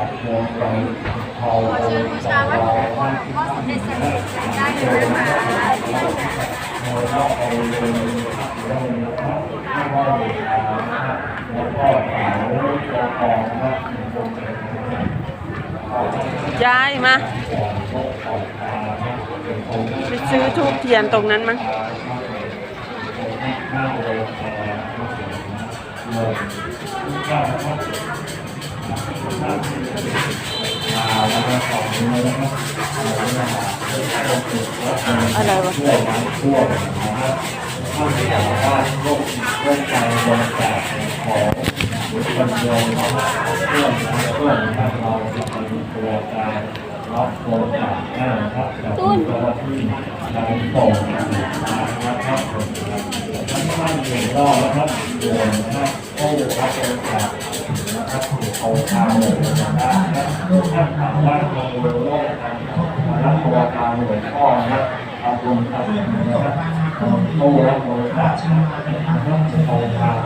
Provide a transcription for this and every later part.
ขอเชิญบูชาวัตถุมงคลหลวงพ่อสมเด็จสันติเสนได้เลยนะคะยายมาไปซื้อทูบเทียนตรงนั้นมั้ง อะไรวะช่วยน้ำท่วมนะครับท่านสามารถร่วมร่วมใจบริจาคของหรือคนโยมนะครับเพื่อนเพื่อนะครับเราจะเป็นตัวการรับบริจาคได้นะครับจากเจ้าหน้าที่ทางส่งนะครับผมท่านท่านหนึ่งรอนะครับโยมนะครับ รับบริจาคนะครับถูกเอาทางเลยนะครับท่านสามารถลงมือร่วมกันรับตัวการหลวงพ่อนะครับทำบุญทำบุญนะครับตู้รับบริจาคนเอาทาง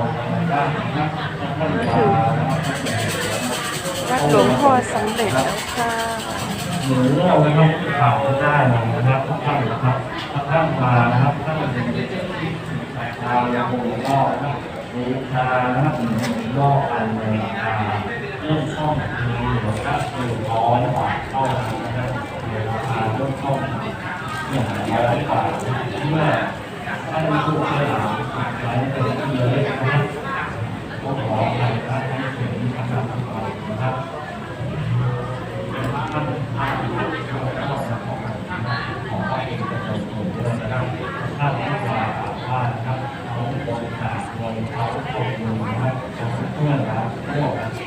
ได้นะท่านมานะครับหลวงพ่อสำเร็จแล้วค่ะหรือเราไม่ต้องข่าวได้นะครับทุกท่านนะครับท่านมานะครับท่านทางยาหูรอบ นะครับมีชานะครับรอบอันในราคาเริ่มต้นมีมูลค่าหนึ่ร้อยบาเท่านั้นนะครับในราคาเริ่มต้นหนึ่งร้อยบาทเมื่อท่านผู้บริหารใช้เป็นที่ระลึกนะครับก็ขอให้ท่านให้ถึงนะครับนะครับ ท่านท่านของของพระเอกเป็นคนถูกด้วยนะครับท่านที่มาว่านะครับเขาบริจาคเงินเขาขอบคุณนะครับจากเพื่อน รักพ